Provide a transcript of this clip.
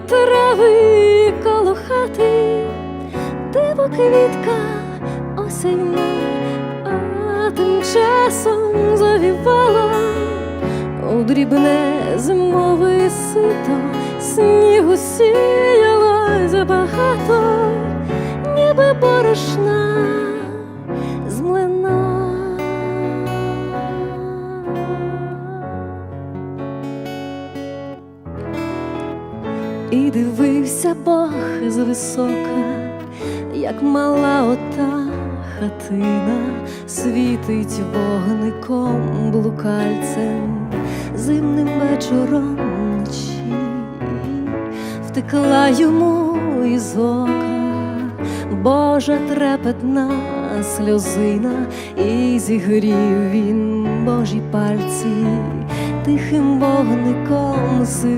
трави коло хати, диво квітка осяйна, а тим часом завівала у дрібне зимове сито, снігу сіяло забагато, ніби борошна І дивився Бог з висока, як мала ота хатина світить вогником блукальцем зимним вечором вночі, втекла йому із ока Божа трепетна сльозина, і зігрів він Божі пальці тихим вогником світ.